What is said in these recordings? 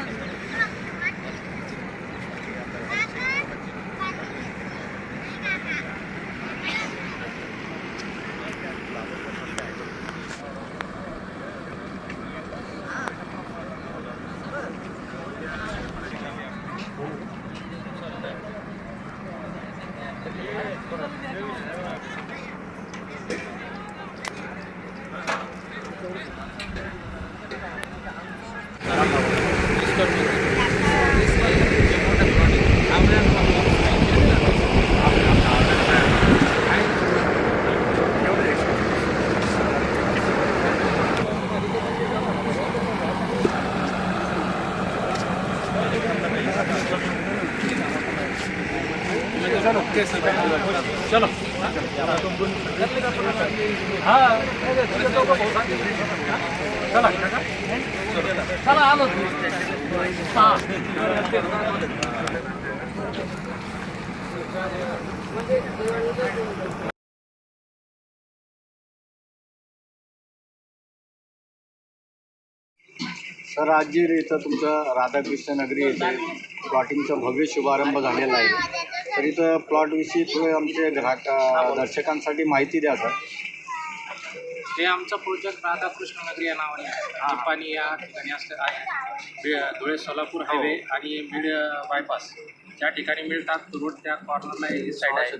Gracias. चलो कैसे चलो हाँ चलो चलो चलो सर आज इथं तुमचं राधाकृष्ण नगरी येथे प्लॉटिंगचा भव्य शुभारंभ झालेला आहे. तर इथं प्लॉटविषयी थोडे आमचे ग्राहक दर्शकांसाठी माहिती द्या सर. हे आमचा प्रोजेक्ट राधाकृष्ण नगरी या नावाने आहे. निपाणी या ठिकाणी असं आहे. धुळे सोलापूर हायवे आणि बीड बायपास ज्या ठिकाणी मिळतात रोड त्या कॉर्नरला ही साईड आहे.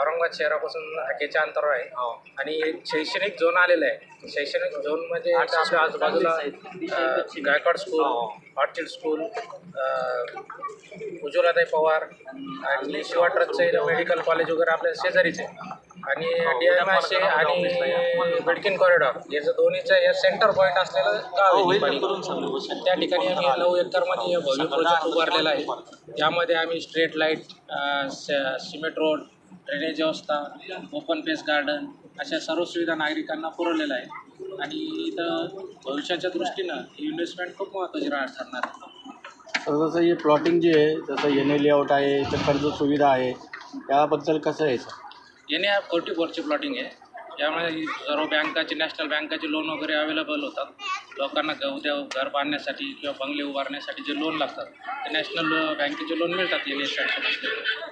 औरंगाबाद शहरापासून हाकेच्या अंतरावर आहे. आणि एक शैक्षणिक झोन आलेला आहे. शैक्षणिक झोन म्हणजे इथं आपल्या आजूबाजूला गायकवाड स्कूल ऑर्चिड स्कूल उज्ज्वलाताई पवार आणि शिवा ट्रकचं मेडिकल कॉलेज वगैरे आपल्या शेजारीच आणि डी एम एस आणि बिडकिन कॉरिडॉर याचं दोन्हीचं हे सेंटर पॉईंट असलेलं गाव आहे. निपाणी. आणि त्या ठिकाणी आम्ही नऊ एकरमध्ये हे भव्य प्रोजेक्ट उभारलेला आहे. त्यामध्ये आम्ही street light cement road drainage व्यवस्था ओपन पेस गार्डन अशा सर्व सुविधा नागरिकांना पुरवलेल्या आहे आणि इथं भविष्याच्या दृष्टीनं इन्व्हेस्टमेंट खूप महत्त्वाची राहणार ठरणार. आहे तर जसं हे प्लॉटिंग जे आहे जसं एन ए लेआउट आहे इथं कर्ज सुविधा आहे त्याबद्दल कसं आहे सर एन आय फोर्टी फोरची प्लॉटिंग आहे. त्यामुळे ही सर्व बँकाचे नॅशनल बँकाचे लोन वगैरे अवेलेबल होतात. लोकांना उद्या घर बांधण्यासाठी किंवा बंगले उभारण्यासाठी जे लोन लागतात ते नॅशनल बँकेचे लोन मिळतात एन एस सँक्शन असलेले तर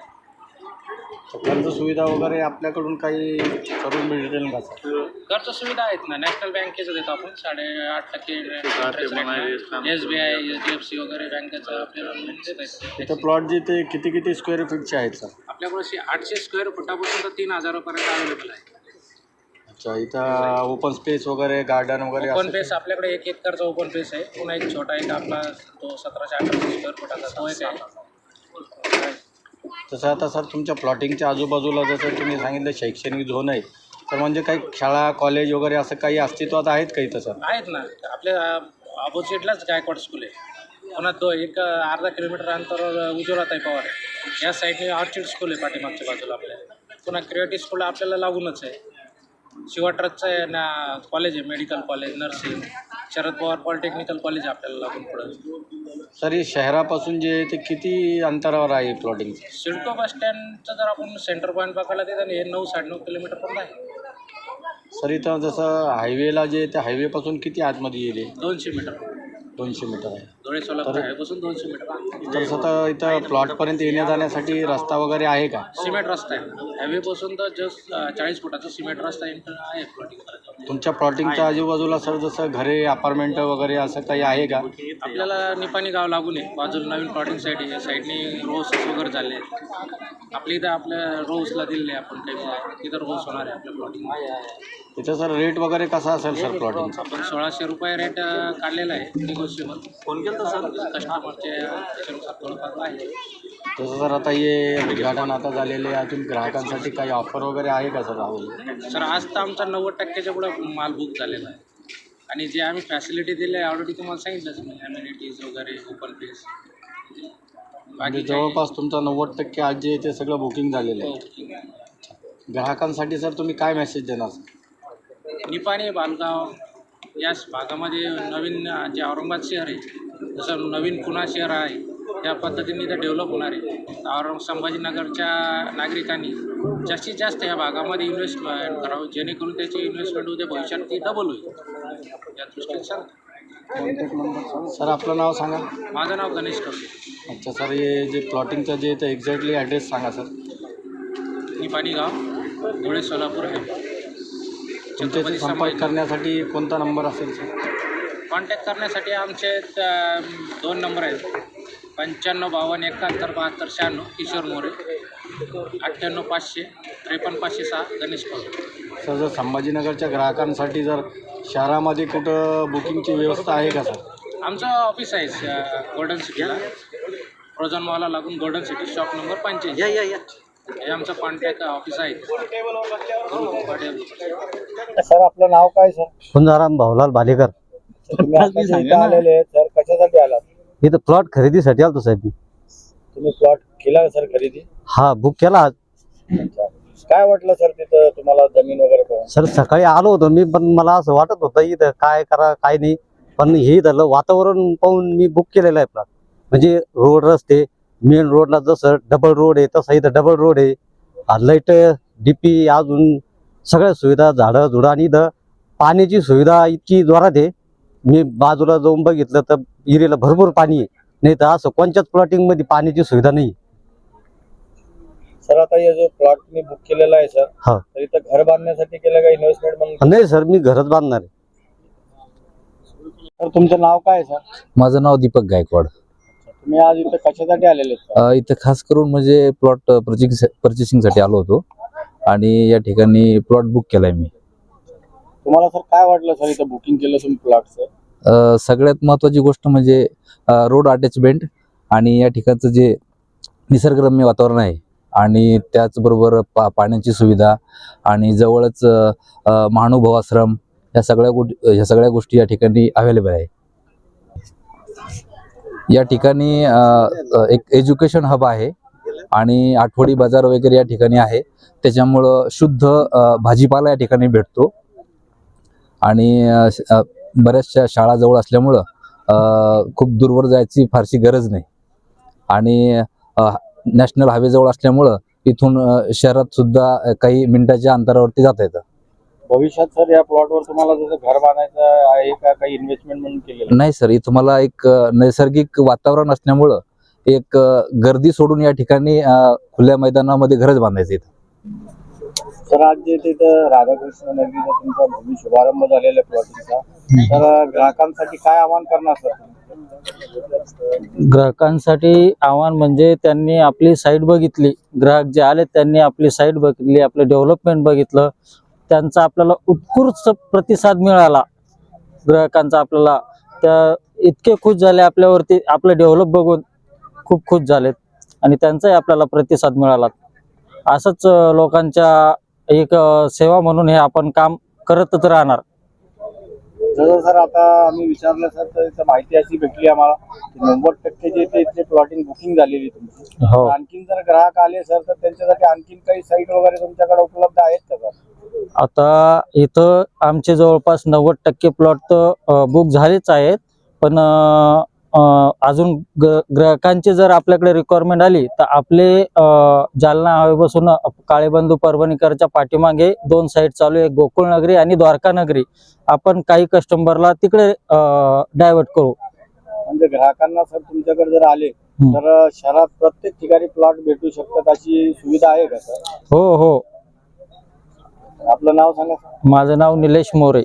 कर्ज सुविधा वगैरे आपल्याकडून काही करून मिळेल का सर? कर्ज सुविधा आहेत ना. नॅशनल बँकेचं देतो आपण. साडेआठ टक्के S B I H D F C वगैरे बँकेचं आपल्याला इथं आहेत प्लॉट जे ते किती किती स्क्वेअर फीटचे आहेत सर? आपल्याकडे आठशे स्क्वेअर फुटापासून तर तीन हजारापर्यंत अवेलेबल आहे. अच्छा इथं ओपन स्पेस वगैरे गार्डन वगैरे ओपन असं पेस आपल्याकडे एक एकरचा ओपन पेस आहे. पुन्हा एक छोटा एक आपला तो सतराशे अठराशे स्क्वेअर फुटाचा तो एक आहे. तसं आता सर तुमच्या प्लॉटिंगच्या आजूबाजूला जसं तुम्ही सांगितलं शैक्षणिक झोन आहे तर म्हणजे काही शाळा कॉलेज वगैरे असं काही अस्तित्वात आहेत काही तसं आहेत ना. आपल्या अपोजिटलाच गायकवाड स्कूल आहे. पुन्हा तो एक अर्धा किलोमीटर अंतरावर उज्ज्वलाताई पवार आहे. या साईडने ऑर्चिड स्कूल आहे पाठीमागच्या बाजूला आपल्या. पुन्हा क्रिएटिव्ह स्कूल आपल्याला लागूनच आहे. शिवाट्रसचं आहे ना कॉलेज आहे medical college nursing Sharad Pawar polytechnical college आपल्याला लागून पुढं. सर हे शहरापासून जे आहे ते किती अंतरावर आहे प्लॉटिंग सिडको बस स्टँडचं जर आपण सेंटर पॉईंट बघायला ते हे नऊ साडेनऊ किलोमीटर पण आहे. सर इथं जसं हायवेला जे आहे ते हायवेपासून किती आतमध्ये येईल? दोनशे मीटर. दोनशे मीटर आहे. धुळे सोलापूर हायवेपासून दोनशे मीटर. तर इथं प्लॉटपर्यंत येण्या जाण्यासाठी रस्ता वगैरे आहे का? सिमेंट रस्ता आहे. हायवेपासून तर जस्ट चाळीस फुटाचा सिमेंट रस्ता आहे प्लॉटिंग तुमच्या प्लॉटिंगच्या आजूबाजूला सर जसं घरे अपार्टमेंट वगैरे असं काही आहे का? आपल्याला निपाणी गाव लागून आहे. बाजूला नवीन प्लॉटिंग साईड आहे. साईडने रोज वगैरे झाले आपल्या इथं आपल्या रोजला दिलेले आपण काही. तिथं रोज होणार आहे आपल्या प्लॉटिंग इथं सर रेट वगैरे कसा असेल सर प्लॉटिंगचा आपण सोळाशे रुपये रेट काढलेला आहे निगोशिएबल फोन केलं सर? कस्टमरचे त्याच्यानुसार थोडंफार आहे. तसं सर आता हे उद्घाटन आता झालेले आहे. अजून ग्राहकांसाठी काही ऑफर वगैरे आहे का सर राहुल? सर आज तर आमचा नव्वद टक्क्याच्या पुढं माल बुक झालेला आहे. आणि जे आम्ही फॅसिलिटी दिले आहे ऑलरेडी तुम्हाला सांगितलंच मी ॲम्युनिटीज वगैरे ओपन फेस म्हणजे जवळपास तुमचा नव्वद टक्के आज जे ते सगळं बुकिंग झालेलं हो. आहे. ग्राहकांसाठी सर तुम्ही काय मेसेज देणार? सर निपाणी बालगाव या भागामध्ये नवीन जे औरंगाबाद शहर आहे जसं नवीन पुणा शहर आहे त्या पद्धतीने इथं डेव्हलप होणार आहे. औरंग संभाजीनगरच्या नागरिकांनी जास्तीत जास्त या भागामध्ये इन्व्हेस्टमेंट करावं जेणेकरून त्याची इन्व्हेस्टमेंट उद्या भविष्यात ती डबल होईल. या दृष्टीने सर कॉन्टॅक्ट नंबर सर आपलं नाव सांगा. माझं नाव गणेश कवसे अच्छा सर हे जे प्लॉटिंगचं जे आहे ते एक्झॅक्टली ॲड्रेस सांगा सर निपाणी गाव धुळे सोलापूर आहे तुमच्याशी संपर्क करण्यासाठी कोणता नंबर असेल सर कॉन्टॅक्ट करण्यासाठी आमचे दोन नंबर आहेत. पंच्याण्णव बावन्न एकाहत्तर बहात्तर शहाण्णव किशोर मोरे अठ्ठ्याण्णव पाचशे त्रेपन्न पाचशे सहा गणेश कवळे सर जर संभाजीनगरच्या ग्राहकांसाठी जर शहरामध्ये कुठं बुकिंगची व्यवस्था आहे का सर? आमचं ऑफिस आहे स- गोल्डन सिटीला फ्रोझन मॉलला लागून गोल्डन सिटी शॉप नंबर पंच्याऐंशी. हे आमचं कॉन्टॅक्ट ऑफिस आहे. गुरु पटेल सर आपलं नाव काय सर? कुंजाराम भाऊलाल भालेकर तुम्ही इथं आलेले आहेत सर कशासाठी आलात? इथं प्लॉट खरेदीसाठी आलतो साहेब मी. तुम्ही प्लॉट केला सर खरेदी? हा बुक केला आज. अच्छा काय वाटलं सर तिथं तुम्हाला जमीन वगैरे पाहून? सर सकाळी आलो होतो मी पण मला असं वाटत होतं इथं काय करा काय नाही. पण हे झालं वातावरण पाहून मी बुक केलेलं आहे प्लॉट म्हणजे रोड रस्ते मेन रोडला जसं डबल रोड आहे तसं इथं डबल रोड आहे. लाइट डीपी अजून सगळ्या सुविधा झाडं झुडं आणि इथं पाण्याची सुविधा इतकी जोरात आहे. मी बाजूला जाऊन बघितलं तर इरेला भरपूर पाणी आहे. नाही तर असं कोणत्याच प्लॉटिंगमध्ये पाण्याची सुविधा नाही. सर आता हे जो प्लॉट तुम्ही बुक केलेला आहे सर हा. तर इथं घर बांधण्यासाठी केलं का इन्व्हेस्टमेंट म्हणून? नाही सर मी घरच बांधणार आहे. तर तुमचं नाव काय आहे सर? माझं नाव दीपक गायकवाड. तुम्ही आज इथं कशासाठी आलेले आहेत अ, इथं खास करून म्हणजे प्लॉट पर्चेसिंग पर्चेसिंगसाठी आलो होतो. आणि या ठिकाणी प्लॉट बुक केलाय मी. तुम्हाला सर काय वाटलं सर इथं बुकिंग केलं तुम्ही प्लॉटचं सगळ्यात महत्वाची गोष्ट म्हणजे रोड अटॅचमेंट आणि या ठिकाणचं जे निसर्गरम्य वातावरण आहे आणि त्याचबरोबर पा पाण्याची सुविधा आणि जवळच अ, महानुभाव आश्रम या सगळ्या गोष्टी ह्या सगळ्या गोष्टी या ठिकाणी अवेलेबल आहे. या ठिकाणी एक एज्युकेशन हब आहे आणि आठवडी बाजार वगैरे या ठिकाणी आहे. त्याच्यामुळं शुद्ध भाजीपाला या ठिकाणी भेटतो. आणि बऱ्याचशा शाळा जवळ असल्यामुळं खूप दूरवर जायची फारशी गरज नाही. आणि नॅशनल हायवे जवळ असल्यामुळं इथून शहरात सुद्धा काही मिनिटाच्या अंतरावरती जाता येतं. भविष्यात सर या प्लॉटवर तुम्हाला जसं घर बांधायचं आहे का काही इन्व्हेस्टमेंट म्हणून केलेलं नाही सर इथं मला एक नैसर्गिक वातावरण असल्यामुळं एक गर्दी सोडून या ठिकाणी खुल्या मैदानामध्ये घरच बांधायचं इथं. तर आज जे तिथं राधाकृष्ण नगरीचा तुमचा भूमी शुभारंभ झालेला आहे प्लॉटिंगचा तर ग्राहकांसाठी काय आव्हान करणार सर ग्राहकांसाठी आव्हान म्हणजे त्यांनी आपली साईट बघितली. ग्राहक जे आले त्यांनी आपली साईट बघितली आपलं डेव्हलपमेंट बघितलं. त्यांचा आपल्याला उत्कृष्ट प्रतिसाद मिळाला. ग्राहकांचा आपल्याला. त्या इतके खुश झाले आपल्यावरती आपलं डेव्हलप बघून खूप खुश झालेत. आणि त्यांचाही आपल्याला प्रतिसाद मिळाला. असंच लोकांच्या एक सेवा म्हणून हे आपण काम करतच राहणार. जसं सर आता आम्ही विचारलं सर तर माहिती अशी भेटली आम्हाला नव्वद टक्के जे ते इथले प्लॉटिंग बुकिंग झालेली तुमची. हो. आणखीन जर ग्राहक आले सर तर त्यांच्यासाठी आणखीन काही साईट वगैरे तुमच्याकडे उपलब्ध आहेत का सर? आता इथं आमचे जवळपास नव्वद टक्के प्लॉट तर बुक झालेच आहेत. पण अजून ग ग्राहकांची जर आपल्याकडे रिक्वायरमेंट आली तर आपले जालना हवेपासून काळेबंधू परभणीकरच्या पाठीमागे दोन साईट चालू आहे गोकुळ नगरी आणि द्वारका नगरी. आपण काही कस्टमरला तिकडे डायव्हर्ट करू. म्हणजे ग्राहकांना सर तुमच्याकडे जर आले. तर शहरात प्रत्येक ठिकाणी प्लॉट भेटू शकतात अशी सुविधा आहे का सर? हो हो. आपलं नाव सांगा माझं नाव निलेश मोरे.